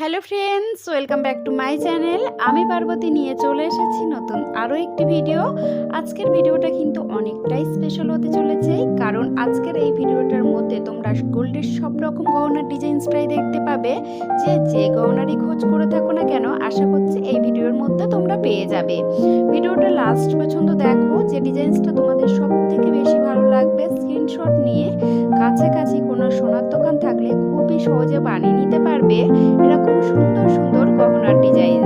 Hello friends, welcome back to my channel. আমি পার্বতী নিয়ে চলে এসেছি নতুন আরও একটি ভিডিও। আজকের ভিডিওটা কিন্তু অনেকটাই স্পেশাল হতে চলেছে, কারণ আজকের এই ভিডিওটার মধ্যে তোমরা গোল্ডের সব রকম গহনার ডিজাইনস প্রায় দেখতে পাবে। যে যে গহনারই খোঁজ করে থাকো না কেন, আশা করছি এই ভিডিওর মধ্যে তোমরা পেয়ে যাবে। ভিডিওটা লাস্ট পর্যন্ত দেখো, যে ডিজাইনসটা তোমাদের সব থেকে বেশি ভালো লাগবে স্ক্রিনশট নিয়ে। কাছাকাছি কোনো সোনার দোকান থাকলে খুবই সহজে বানিয়ে নিতে পারবে এরকম সুন্দর সুন্দর গহনার ডিজাইন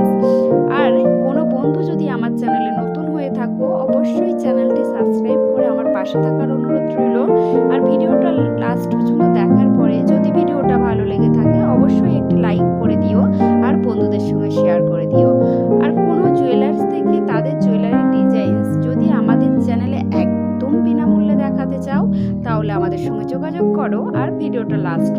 আর কোনো বন্ধু যদি আমার চ্যানেলে নতুন হয়ে থাকো, অবশ্যই চ্যানেলটি সাবস্ক্রাইব করে আমার পাশে থাকার অনুরোধ রইল। আর ভিডিওটা লাস্ট দেখাতে চাও তাহলে আমাদের সঙ্গে যোগাযোগ করো আর ভিডিওটা লাস্ট